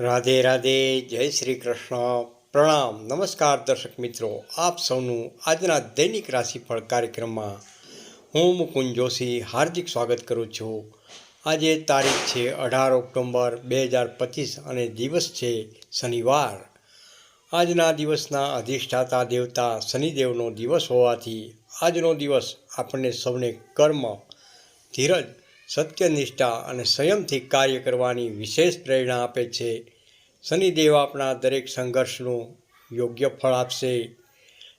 રાધે રાધે, જય શ્રી કૃષ્ણ. પ્રણામ. નમસ્કાર દર્શક મિત્રો. આપ સૌનું આજના દૈનિક રાશિફળ કાર્યક્રમમાં હું મુકુંદ જોશી હાર્દિક સ્વાગત કરું છું. આજે તારીખ છે અઢાર ઓક્ટોબર બે હજાર પચીસ અને દિવસ છે શનિવાર. આજના દિવસના અધિષ્ઠાતા દેવતા શનિદેવનો દિવસ હોવાથી આજનો દિવસ આપણને સૌને કર્મ, ધીરજ સત્યનિષ્ઠા અને સંયમથી કાર્ય કરવાની વિશેષ પ્રેરણા આપે છે. શનિદેવ આપણા દરેક સંઘર્ષનું યોગ્ય ફળ આપશે.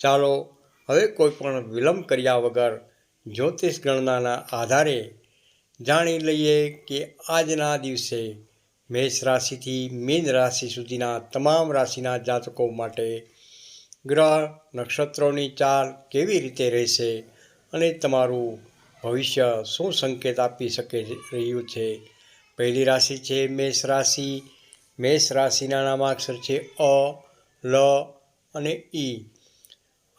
ચાલો, હવે કોઈપણ વિલંબ કર્યા વગર જ્યોતિષ ગણનાના આધારે જાણી લઈએ કે આજના દિવસે મેષ રાશિથી મીન રાશિ સુધીના તમામ રાશિના જાતકો માટે ગ્રહ નક્ષત્રોની ચાલ કેવી રીતે રહેશે અને તમારું ભવિષ્ય શું સંકેત આપી શકે રહ્યું છે? પહેલી રાશિ છે મેષ રાશિ. મેષ રાશિના નામાક્ષર છે અ, લ અને ઈ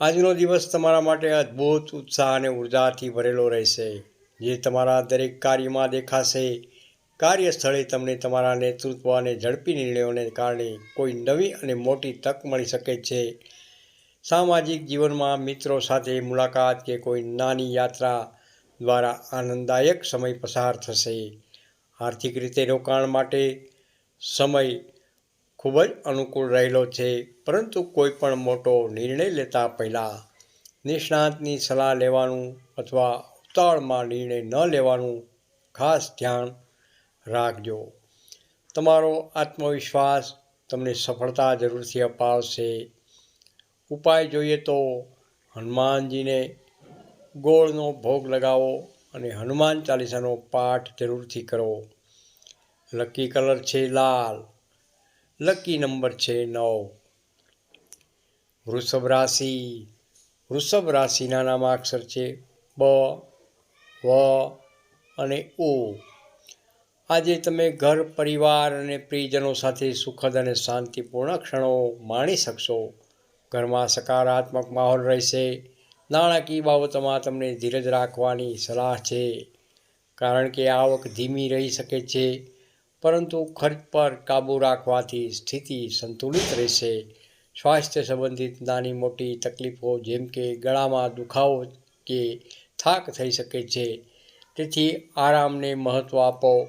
આજનો દિવસ તમારા માટે અદ્ભુત ઉત્સાહ અને ઉર્જાથી ભરેલો રહેશે. જે તમારા દરેક કાર્યમાં દેખાશે. કાર્યસ્થળે તમને તમારા નેતૃત્વ અને ઝડપી નિર્ણયોને કારણે કોઈ નવી અને મોટી તક મળી શકે છે. સામાજિક જીવનમાં મિત્રો સાથે મુલાકાત કે કોઈ નાની યાત્રા દ્વારા આનંદદાયક સમય પસાર થશે. આર્થિક રીતે રોકાણ માટે સમય ખૂબ જ અનુકૂળ રહેલો છે, પરંતુ કોઈ પણ મોટો નિર્ણય લેતા પહેલાં નિષ્ણાતની સલાહ લેવાનું અથવા ઉતાવળમાં નિર્ણય ન લેવાનું ખાસ ધ્યાન રાખજો. તમારો આત્મવિશ્વાસ તમને સફળતા જરૂરથી અપાવશે. ઉપાય જોઈએ તો હનુમાનજીને ગોળનો ભોગ લગાવો અને હનુમાન ચાલીસાનો પાઠ જરૂરથી કરો. લકી કલર છે લાલ, લકી નંબર છે નવ. વૃષભ રાશિ, વૃષભ રાશિના નામાક્ષર છે બ, વ અને ઓ આજે તમે ઘર, પરિવાર અને પ્રિયજનો સાથે સુખદ અને શાંતિપૂર્ણ ક્ષણો માણી શકશો. ઘરમાં સકારાત્મક માહોલ રહેશે. નાણાકીય બાબતોમાં તમને ધીરજ રાખવાની સલાહ છે. કારણ કે આવક ધીમી રહી શકે છે, પરંતુ ખર્ચ પર કાબૂ રાખવાથી સ્થિતિ સંતુલિત રહેશે. સ્વાસ્થ્ય સંબંધિત નાની મોટી તકલીફો જેમ કે ગળામાં દુખાવો કે થાક થઈ શકે છે, તેથી આરામને મહત્ત્વ આપો.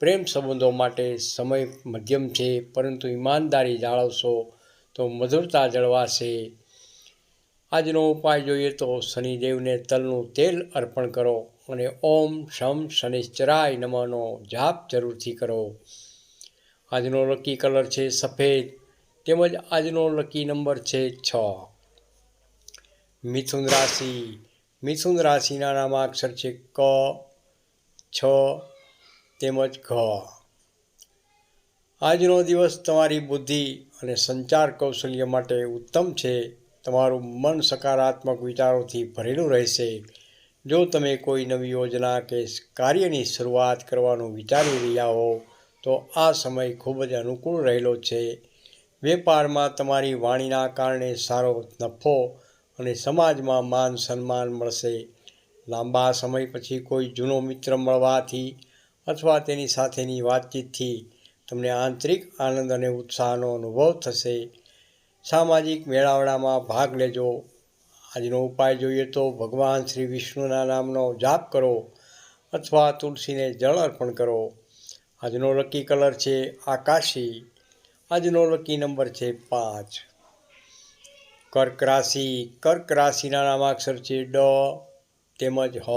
પ્રેમ સંબંધો માટે સમય મધ્યમ છે, પરંતુ ઈમાનદારી જાળવશો તો મધુરતા જળવાશે. આજનો ઉપાય જોઈએ તો શનિદેવને તલનું તેલ અર્પણ કરો અને ઓમ શમ શનિશ્ચરાય નમનો જાપ જરૂરથી કરો. આજનો લકી કલર છે સફેદ તેમજ આજનો લકી નંબર છે છ. મિથુન રાશિ. મિથુન રાશિના નામાક્ષર છે ક, છ તેમજ ઘ. આજનો દિવસ તમારી બુદ્ધિ અને સંચાર કૌશલ્ય માટે ઉત્તમ છે. તમારું મન સકારાત્મક વિચારોથી ભરેલું રહેશે. જો તમે કોઈ નવી યોજના કે કાર્યની શરૂઆત કરવાનું વિચારી રહ્યા હો, તો આ સમય ખૂબ જ અનુકૂળ રહેલો છે. વેપારમાં તમારી વાણીના કારણે સારો નફો અને સમાજમાં માન સન્માન મળશે. લાંબા સમય પછી કોઈ જૂનો મિત્ર મળવાથી અથવા તેની સાથેની વાતચીતથી તમને આંતરિક આનંદ અને ઉત્સાહનો અનુભવ થશે. સામાજિક મેળાવડામાં ભાગ લેજો. આજનો ઉપાય જોઈએ તો ભગવાન શ્રી વિષ્ણુના નામનો જાપ કરો અથવા તુલસીને જળ અર્પણ કરો. આજનો લકી કલર છે આકાશી. આજનો લકી નંબર છે પાંચ. કર્ક રાશિ. કર્ક રાશિના નામાક્ષર છે ડ તેમજ હ.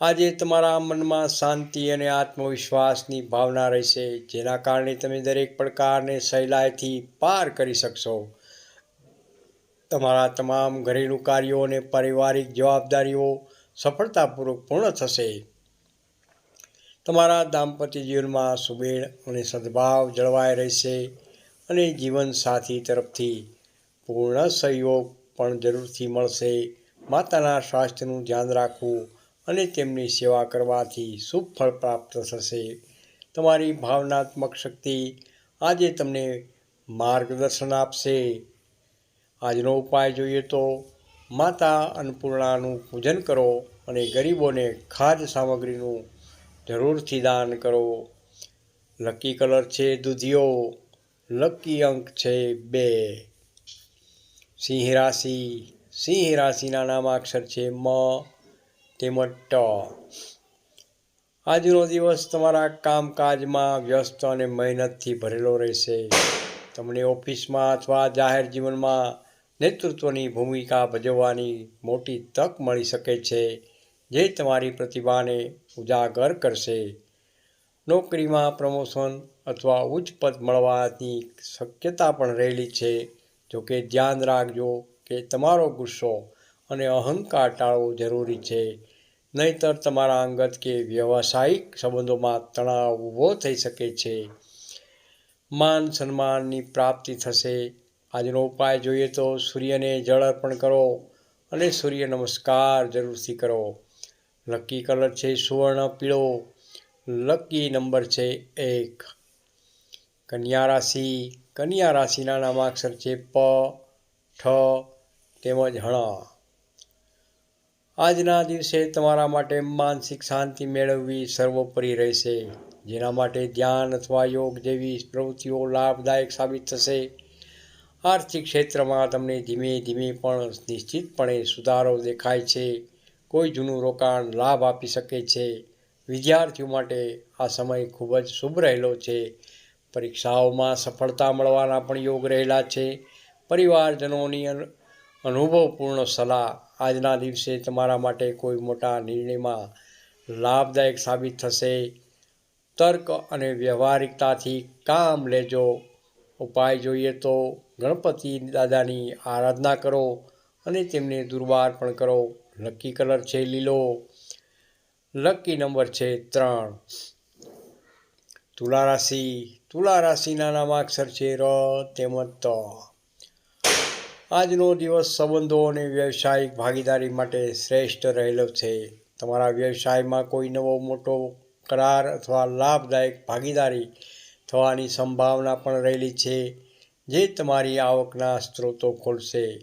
આજે તમારા મનમાં શાંતિ અને આત્મવિશ્વાસની ભાવના રહેશે, જેના કારણે તમે દરેક પડકારને સહેલાઈથી પાર કરી શકશો. તમારા તમામ ઘરેલું કાર્યો અને પારિવારિક જવાબદારીઓ સફળતાપૂર્વક પૂર્ણ થશે. તમારા દાંપત્ય જીવનમાં સુમેળ અને સદભાવ જળવાઈ રહેશે અને જીવનસાથી તરફથી પૂર્ણ સહયોગ પણ જરૂરથી મળશે. માતાના સ્વાસ્થ્યનું ધ્યાન રાખવું અને તેમની સેવા કરવાથી શુભ ફળ પ્રાપ્ત થશે. તમારી ભાવનાત્મક શક્તિ આજે તમને માર્ગદર્શન આપશે. આજનો ઉપાય જોઈએ તો, માતા અન્નપૂર્ણાનું પૂજન કરો અને ગરીબોને ખાદ્ય સામગ્રીનું જરૂરથી દાન કરો. લકી કલર છે દૂધિયો લકી અંક છે બે. સિંહ રાશિ, સિંહ રાશિના નામાક્ષર છે મ. તેમજ ટ આજનો દિવસ તમારા કામકાજમાં વ્યસ્ત અને મહેનતથી ભરેલો રહેશે. તમને ઓફિસમાં અથવા જાહેર જીવનમાં નેતૃત્વની ભૂમિકા ભજવવાની મોટી તક મળી શકે છે, જે તમારી પ્રતિભાને ઉજાગર કરશે. નોકરીમાં પ્રમોશન અથવા ઉચ્ચ પદ મળવાની શક્યતા પણ રહેલી છે. જોકે ધ્યાન રાખજો કે તમારો ગુસ્સો અને અહંકાર ટાળવો જરૂરી છે. નહીતર તમારા અંગત કે વ્યવસાયિક સંબંધોમાં તણાવ ઊભો થઈ શકે છે. માન સન્માનની પ્રાપ્તિ થશે. આજનો ઉપાય જોઈએ તો સૂર્યને જળ અર્પણ કરો અને સૂર્ય નમસ્કાર જરૂરથી કરો. લકી કલર છે સુવર્ણ પીળો. લકી નંબર છે એક. કન્યા રાશિ. કન્યા રાશિના નામાક્ષર છે પ, ઠ તેમજ હણ. આજના દિવસે તમારા માટે માનસિક શાંતિ મેળવવી સર્વોપરી રહેશે. જેના માટે ધ્યાન અથવા યોગ જેવી પ્રવૃત્તિઓ લાભદાયક સાબિત થશે. આર્થિક ક્ષેત્રમાં તમને ધીમે ધીમે પણ નિશ્ચિતપણે સુધારો દેખાય છે. કોઈ જૂનું રોકાણ લાભ આપી શકે છે. વિદ્યાર્થીઓ માટે આ સમય ખૂબ જ શુભ રહેલો છે. પરીક્ષાઓમાં સફળતા મળવાના પણ યોગ રહેલા છે. પરિવારજનોની અનુભવપૂર્ણ સલાહ આજના દિવસે તમારા માટે કોઈ મોટા નિર્ણયમાં લાભદાયક સાબિત થશે? તર્ક અને વ્યવહારિકતાથી કામ લેજો. ઉપાય જોઈએ તો ગણપતિ દાદાની આરાધના કરો અને તેમને દુર્વાર પણ કરો. લકી કલર છે લીલો. લકી નંબર છે ત્રણ. તુલા રાશિ. તુલા રાશિના નામાક્ષર છે ર તેમજ ત. આજનો દિવસ સંબંધો અને વ્યવસાયિક ભાગીદારી માટે શ્રેષ્ઠ રહેલો છે. તમારા વ્યવસાયમાં કોઈ નવો મોટો કરાર અથવા લાભદાયક ભાગીદારી થવાની સંભાવના પણ રહેલી છે, જે તમારી આવકના સ્ત્રોતો ખોલશે.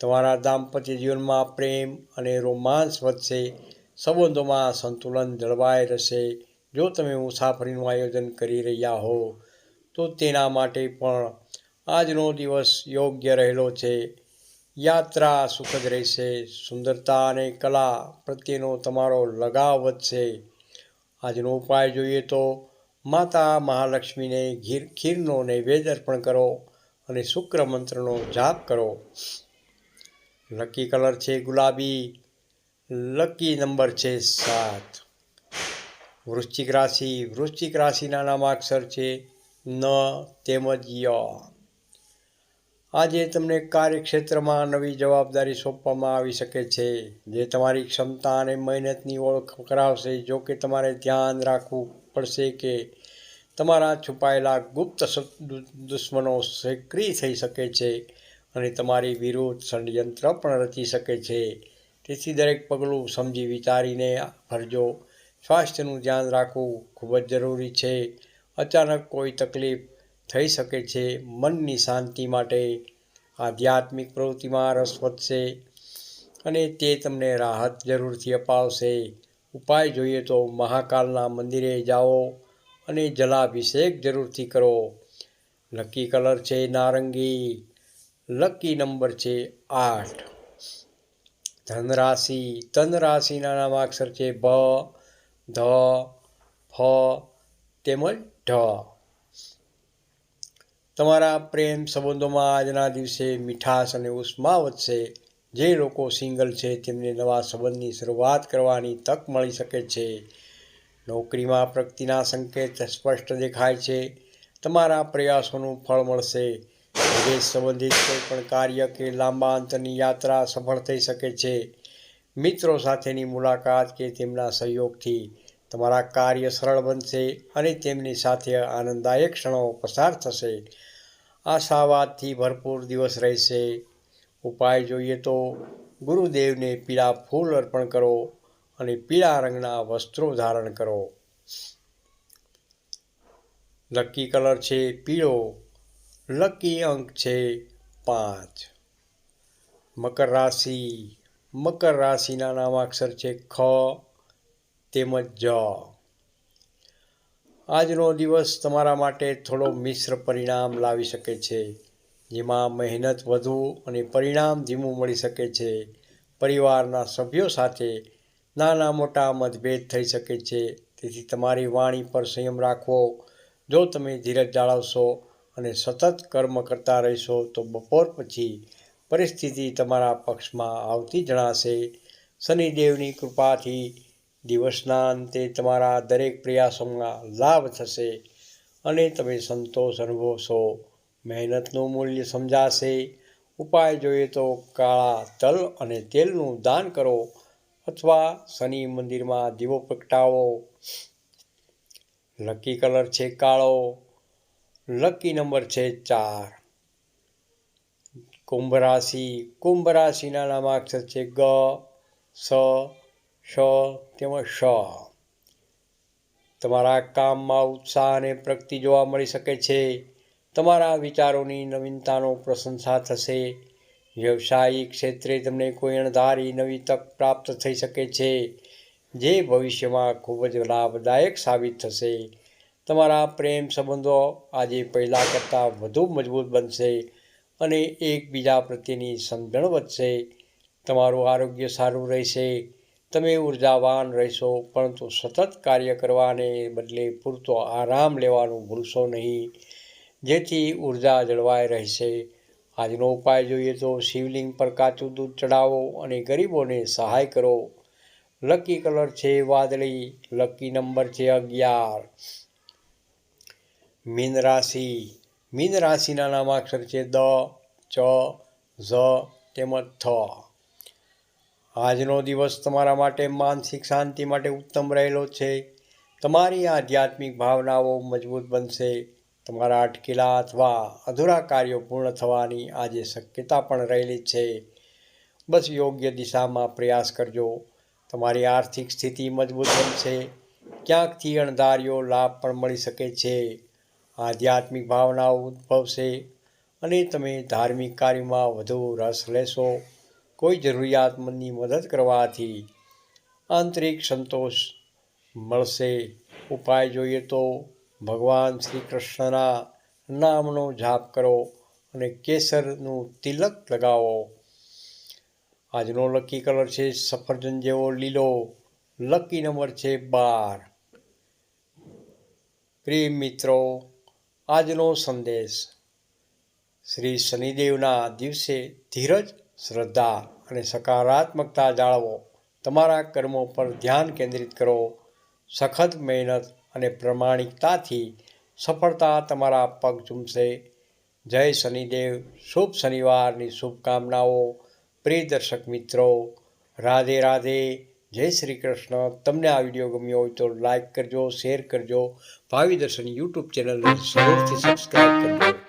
તમારા દાંપત્ય જીવનમાં પ્રેમ અને રોમાંસ વધશે, સંબંધોમાં સંતુલન જળવાઈ રહેશે. જો તમે મુસાફરીનું આયોજન કરી રહ્યા હો, તો તેના માટે પણ આજનો દિવસ યોગ્ય રહેલો છે. યાત્રા સુખદ રહેશે, સુંદરતા અને કલા પ્રત્યેનો તમારો લગાવ વધશે. આજનો ઉપાય જોઈએ તો માતા મહાલક્ષ્મીને ઘીર ખીરનો નૈવેદ્ય અર્પણ કરો અને શુક્ર મંત્રનો જાપ કરો. લકી કલર છે ગુલાબી, લકી નંબર છે સાત. વૃશ્ચિક રાશિ, વૃશ્ચિક રાશિના નામાક્ષર છે ન તેમજ ય. આજે તમને કાર્યક્ષેત્રમાં નવી જવાબદારી સોંપવામાં આવી શકે છે, જે તમારી ક્ષમતા અને મહેનતની ઓળખ કરાવશે. જો કે તમારે ધ્યાન રાખવું પડશે કે તમારા છુપાયેલા ગુપ્ત દુશ્મનો સક્રિય થઈ શકે છે અને તમારી વિરુદ્ધ ષડયંત્ર પણ રચી શકે છે. તેથી દરેક પગલું સમજી વિચારીને ભરજો સ્વાસ્થ્યનું ધ્યાન રાખવું ખૂબ જ જરૂરી છે. અચાનક કોઈ તકલીફ થઈ શકે છે. મનની શાંતિ માટે આધ્યાત્મિક પ્રવૃત્તિમાં રસ વધશે અને તે તમને રાહત જરૂરથી અપાવશે. ઉપાય જોઈએ તો મહાકાલના મંદિરે જાઓ અને જલાભિષેક જરૂરથી કરો. લકી કલર છે નારંગી, લકી નંબર છે આઠ. ધનરાશિ, ધનરાશિના નામાક્ષર છે ભ, ધ, ફ, તેમજ ઢ. તમારા પ્રેમ સંબંધોમાં આજના દિવસે મીઠાશ અને ઉષ્મા વધશે. જે લોકો સિંગલ છે, તેમને નવા સંબંધની શરૂઆત કરવાની તક મળી શકે છે. નોકરીમાં પ્રગતિના સંકેત સ્પષ્ટ દેખાય છે. તમારા પ્રયાસોનું ફળ મળશે. વિદેશ સંબંધિત કોઈ પણ કાર્ય કે લાંબા અંતરની યાત્રા સફળ થઈ શકે છે. મિત્રો સાથેની મુલાકાત કે તેમના સહયોગથી તમારા કાર્ય સરળ બનશે અને તેમની સાથે આનંદદાયક ક્ષણો પસાર થશે. આશાવાદથી ભરપૂર દિવસ રહેશે. ઉપાય જોઈએ તો ગુરુદેવને પીળા ફૂલ અર્પણ કરો અને પીળા રંગના વસ્ત્રો ધારણ કરો. લકી કલર છે પીળો, લકી અંક છે પાંચ. મકર રાશિ, મકર રાશિના નામાક્ષર છે ખ તેમજ જ. આજનો દિવસ તમારા માટે થોડો મિશ્ર પરિણામ લાવી શકે છે. જેમાં મહેનત વધુ અને પરિણામ ધીમું મળી શકે છે. પરિવારના સભ્યો સાથે નાના મોટા મતભેદ થઈ શકે છે. તેથી તમારી વાણી પર સંયમ રાખવો. જો તમે ધીરજ જાળવશો અને સતત કર્મ કરતા રહેશો તો બપોર પછી પરિસ્થિતિ તમારા પક્ષમાં આવતી જણાશે. શનિદેવની કૃપાથી દિવસના અંતે તમારા દરેક પ્રયાસોમાં લાભ થશે અને તમે સંતોષ અનુભવશો. મહેનતનું મૂલ્ય સમજાશે. ઉપાય જોઈએ તો કાળા તલ અને તેલનું દાન કરો અથવા શનિ મંદિરમાં દીવો પ્રગટાવો. લકી કલર છે કાળો. લકી નંબર છે ચાર. કુંભ રાશિ. કુંભ રાશિના નામાક્ષર છે ગ, સ શ તેમજ શ. તમારા કામમાં ઉત્સાહ અને પ્રગતિ જોવા મળી શકે છે. તમારા વિચારોની નવીનતાનો પ્રશંસા થશે. વ્યવસાયિક ક્ષેત્રે તમને કોઈ અણધારી નવી તક પ્રાપ્ત થઈ શકે છે, જે ભવિષ્યમાં ખૂબ જ લાભદાયક સાબિત થશે. તમારા પ્રેમ સંબંધો આજે પહેલાં કરતાં વધુ મજબૂત બનશે અને એકબીજા પ્રત્યેની સમજણ વધશે. તમારું આરોગ્ય સારું રહેશે. તમે ઉર્જાવાન રહેશો, પરંતુ સતત કાર્ય કરવાને બદલે પૂરતો આરામ લેવાનું ભૂલશો નહીં. જેથી ઊર્જા જળવાઈ રહેશે. આજનો ઉપાય જોઈએ તો શિવલિંગ પર કાચું દૂધ ચડાવો અને ગરીબોને સહાય કરો. લકી કલર છે વાદળી, લકી નંબર છે અગિયાર. મીન રાશિ. મીન રાશિના નામાક્ષર છે દ, ચ, ઝ, તેમજ થ. આજનો દિવસ તમારા માટે માનસિક શાંતિ માટે ઉત્તમ રહેલો છે. તમારી આધ્યાત્મિક ભાવનાઓ મજબૂત બનશે. તમારા અટકેલા અથવા અધૂરા કાર્યો પૂર્ણ થવાની આજે શક્યતા પણ રહેલી છે. બસ યોગ્ય દિશામાં પ્રયાસ કરજો. તમારી આર્થિક સ્થિતિ મજબૂત બનશે. ક્યાંકથી અણધાર્યો લાભ પણ મળી શકે છે. આધ્યાત્મિક ભાવનાઓ ઉદ્ભવશે અને તમે ધાર્મિક કાર્યમાં વધુ રસ લેશો. કોઈ જરૂરિયાતમંદની મદદ કરવાથી આંતરિક સંતોષ મળશે. ઉપાય જોઈએ તો ભગવાન શ્રી કૃષ્ણના નામનો જાપ કરો અને કેસરનું તિલક લગાવો. આજનો લકી કલર છે સફરજન જેવો લીલો. લકી નંબર છે બાર. પ્રિય મિત્રો, આજનો સંદેશ. શ્રી શનિદેવના દિવસે ધીરજ શ્રદ્ધા અને સકારાત્મકતા જાળવો. તમારા કર્મો પર ધ્યાન કેન્દ્રિત કરો. સખત મહેનત અને પ્રમાણિકતાથી સફળતા તમારા પગ ચૂમશે. જય શનિદેવ. શુભ શનિવારની શુભકામનાઓ. પ્રિય દર્શક મિત્રો, રાધે રાધે. જય શ્રી કૃષ્ણ. તમને આ વીડિયો ગમ્યો હોય તો લાઈક કરજો, શેર કરજો. ભાવિ દર્શન યુટ્યુબ ચેનલને જરૂરથી સબસ્ક્રાઈબ કરજો.